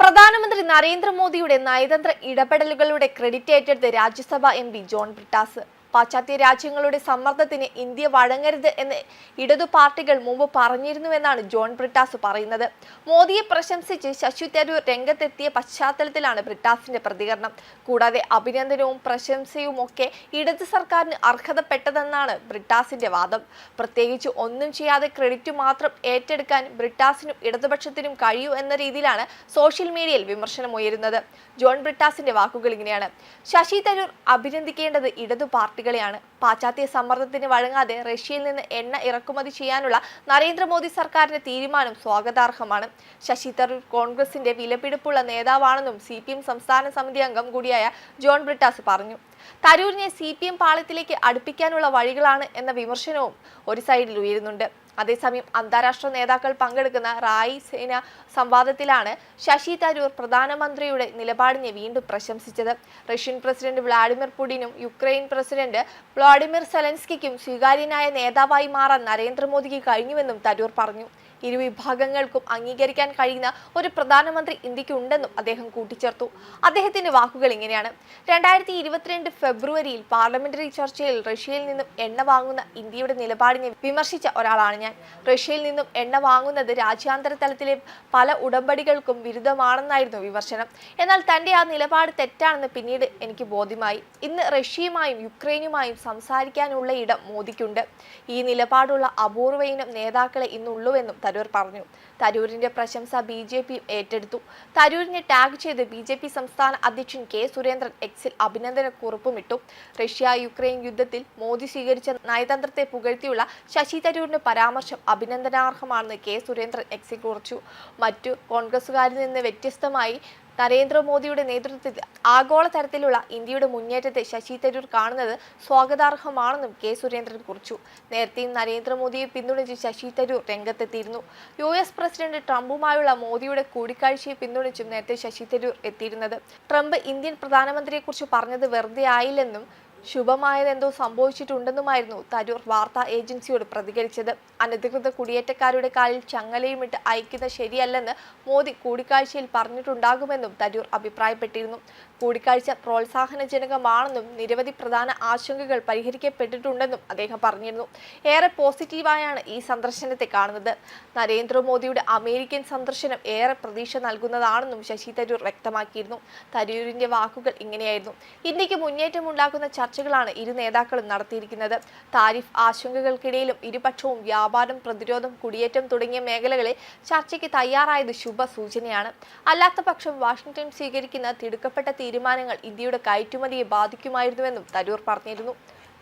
പ്രധാനമന്ത്രി നരേന്ദ്രമോദിയുടെ നയതന്ത്ര ഇടപെടലുകളുടെ ക്രെഡിറ്റ് ഏറ്റെടുത്ത് രാജ്യസഭ എം ജോൺ ബ്രിട്ടാസ്. പാശ്ചാത്യ രാജ്യങ്ങളുടെ സമ്മർദ്ദത്തിന് ഇന്ത്യ വഴങ്ങരുത് എന്ന് ഇടതു പാർട്ടികൾ മുമ്പ് പറഞ്ഞിരുന്നുവെന്നാണ് ജോൺ ബ്രിട്ടാസ് പറയുന്നത്. മോദിയെ പ്രശംസിച്ച് ശശി തരൂർ രംഗത്തെത്തിയ പശ്ചാത്തലത്തിലാണ് ബ്രിട്ടാസിന്റെ പ്രതികരണം. കൂടാതെ അഭിനന്ദനവും പ്രശംസയും ഒക്കെ ഇടതു സർക്കാരിന് അർഹതപ്പെട്ടതെന്നാണ് ബ്രിട്ടാസിന്റെ വാദം. പ്രത്യേകിച്ച് ഒന്നും ചെയ്യാതെ ക്രെഡിറ്റ് മാത്രം ഏറ്റെടുക്കാൻ ബ്രിട്ടാസിനും ഇടതുപക്ഷത്തിനും കഴിയൂ എന്ന രീതിയിലാണ് സോഷ്യൽ മീഡിയയിൽ വിമർശനം ഉയരുന്നത്. ജോൺ ബ്രിട്ടാസിന്റെ വാക്കുകൾ ഇങ്ങനെയാണ്. ശശി തരൂർ അഭിനന്ദിക്കേണ്ടത് ഇടതു പാർട്ടികളെയാണ് പാശ്ചാത്യ സമ്മർദ്ദത്തിന് വഴങ്ങാതെ റഷ്യയിൽ നിന്ന് എണ്ണ ഇറക്കുമതി ചെയ്യാനുള്ള നരേന്ദ്രമോദി സർക്കാരിന്റെ തീരുമാനം സ്വാഗതാർഹമാണ്. ശശി തരൂർ കോൺഗ്രസിന്റെ വിലപിടിപ്പുള്ള നേതാവാണെന്നും സി സംസ്ഥാന സമിതി അംഗം കൂടിയായ ജോൺ ബ്രിട്ടാസ് പറഞ്ഞു. തരൂരിനെ സി പി എം പാളയത്തിലേക്ക് അടുപ്പിക്കാനുള്ള വഴികളാണ് എന്ന വിമർശനവും ഒരു സൈഡിൽ ഉയരുന്നുണ്ട്. അതേസമയം അന്താരാഷ്ട്ര നേതാക്കൾ പങ്കെടുക്കുന്ന റായി സേന സംവാദത്തിലാണ് ശശി തരൂർ പ്രധാനമന്ത്രിയുടെ നിലപാടിനെ വീണ്ടും പ്രശംസിച്ചത്. റഷ്യൻ പ്രസിഡന്റ് വ്ളാഡിമിർ പുടിനും യുക്രൈൻ പ്രസിഡന്റ് വ്ളാഡിമിർ സെലൻസ്കിക്കും സ്വീകാര്യനായ നേതാവായി മാറാൻ നരേന്ദ്രമോദിക്ക് കഴിഞ്ഞുവെന്നും തരൂർ പറഞ്ഞു. ഇരു വിഭാഗങ്ങൾക്കും അംഗീകരിക്കാൻ കഴിയുന്ന ഒരു പ്രധാനമന്ത്രി ഇന്ത്യയ്ക്ക് ഉണ്ടെന്നും അദ്ദേഹം കൂട്ടിച്ചേർത്തു. അദ്ദേഹത്തിന്റെ വാക്കുകൾ ഇങ്ങനെയാണ്. രണ്ടായിരത്തി ഇരുപത്തിരണ്ട് ഫെബ്രുവരിയിൽ പാർലമെന്ററി ചർച്ചയിൽ റഷ്യയിൽ നിന്നും എണ്ണ വാങ്ങുന്ന ഇന്ത്യയുടെ നിലപാടിനെ വിമർശിച്ച ഒരാളാണ് ഞാൻ. റഷ്യയിൽ നിന്നും എണ്ണ വാങ്ങുന്നത് രാജ്യാന്തര തലത്തിലെ പല ഉടമ്പടികൾക്കും വിരുദ്ധമാണെന്നായിരുന്നു വിമർശനം. എന്നാൽ തന്റെ ആ നിലപാട് തെറ്റാണെന്ന് പിന്നീട് എനിക്ക് ബോധ്യമായി. ഇന്ന് റഷ്യയുമായും യുക്രൈനുമായും സംസാരിക്കാനുള്ള ഇടം മോദിക്കുണ്ട്. ഈ നിലപാടുള്ള അപൂർവ ഇനം നേതാക്കളെ ഇന്നുള്ളൂവെന്നും തരൂർ പറഞ്ഞു. തരൂരിന്റെ പ്രശംസ ബി ജെ പി ഏറ്റെടുത്തു. തരൂരിനെ ടാഗ് ചെയ്ത് ബി ജെ പി സംസ്ഥാന അധ്യക്ഷൻ കെ സുരേന്ദ്രൻ എക്സിൽ അഭിനന്ദന കുറിപ്പുമിട്ടു റഷ്യ യുക്രൈൻ യുദ്ധത്തിൽ മോദി സ്വീകരിച്ച നയതന്ത്രത്തെ പുകഴ്ത്തിയുള്ള ശശി തരൂരിന്റെ പരാമർശം അഭിനന്ദനാർഹമാണെന്ന് കെ സുരേന്ദ്രൻ എക്സിൽ കുറിച്ചു. മറ്റു കോൺഗ്രസുകാരിൽ നിന്ന് വ്യത്യസ്തമായി നരേന്ദ്രമോദിയുടെ നേതൃത്വത്തിൽ ആഗോള തരത്തിലുള്ള ഇന്ത്യയുടെ മുന്നേറ്റത്തെ ശശി തരൂർ കാണുന്നത് സ്വാഗതാർഹമാണെന്നും കെ സുരേന്ദ്രൻ കുറിച്ചു. നേരത്തെയും നരേന്ദ്രമോദിയെ പിന്തുണച്ച് ശശി തരൂർ രംഗത്തെത്തിയിരുന്നു. യു എസ് പ്രസിഡന്റ് ട്രംപുമായുള്ള മോദിയുടെ കൂടിക്കാഴ്ചയെ പിന്തുണച്ചും നേരത്തെ ശശി തരൂർ എത്തിയിരുന്നത്. ട്രംപ് ഇന്ത്യൻ പ്രധാനമന്ത്രിയെക്കുറിച്ച് പറഞ്ഞത് വെറുതെ ആയില്ലെന്നും ശുഭമായതെന്തോ സംഭവിച്ചിട്ടുണ്ടെന്നുമായിരുന്നു തരൂർ വാർത്താ ഏജൻസിയോട് പ്രതികരിച്ചത്. അനധികൃത കുടിയേറ്റക്കാരുടെ കാലിൽ ചങ്ങലയുമിട്ട് അയക്കുന്ന ശരിയല്ലെന്ന് മോദി കൂടിക്കാഴ്ചയിൽ പറഞ്ഞിട്ടുണ്ടാകുമെന്നും തരൂർ അഭിപ്രായപ്പെട്ടിരുന്നു. കൂടിക്കാഴ്ച പ്രോത്സാഹനജനകമാണെന്നും നിരവധി പ്രധാന ആശങ്കകൾ പരിഹരിക്കപ്പെട്ടിട്ടുണ്ടെന്നും അദ്ദേഹം പറഞ്ഞിരുന്നു. ഏറെ പോസിറ്റീവായാണ് ഈ സന്ദർശനത്തെ കാണുന്നത്. നരേന്ദ്രമോദിയുടെ അമേരിക്കൻ സന്ദർശനം ഏറെ പ്രതീക്ഷ നൽകുന്നതാണെന്നും ശശി തരൂർ വ്യക്തമാക്കിയിരുന്നു. തരൂരിന്റെ വാക്കുകൾ ഇങ്ങനെയായിരുന്നു. ഇന്ത്യയ്ക്ക് മുന്നേറ്റമുണ്ടാക്കുന്ന ചർച്ചകളാണ് ഇരു നേതാക്കളും നടത്തിയിരിക്കുന്നത്. താരിഫ് ആശങ്കകൾക്കിടയിലും ഇരുപക്ഷവും വ്യാപാരം പ്രതിരോധം കുടിയേറ്റം തുടങ്ങിയ മേഖലകളിൽ ചർച്ചയ്ക്ക് തയ്യാറായത് ശുഭ സൂചനയാണ് അല്ലാത്ത പക്ഷം വാഷിംഗ്ടൺ സ്വീകരിക്കുന്ന തിടുക്കപ്പെട്ട തീരുമാനങ്ങൾ ഇന്ത്യയുടെ കയറ്റുമതിയെ ബാധിക്കുമായിരുന്നുവെന്നും തരൂർ പറഞ്ഞിരുന്നു.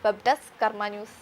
Web desk Karma news.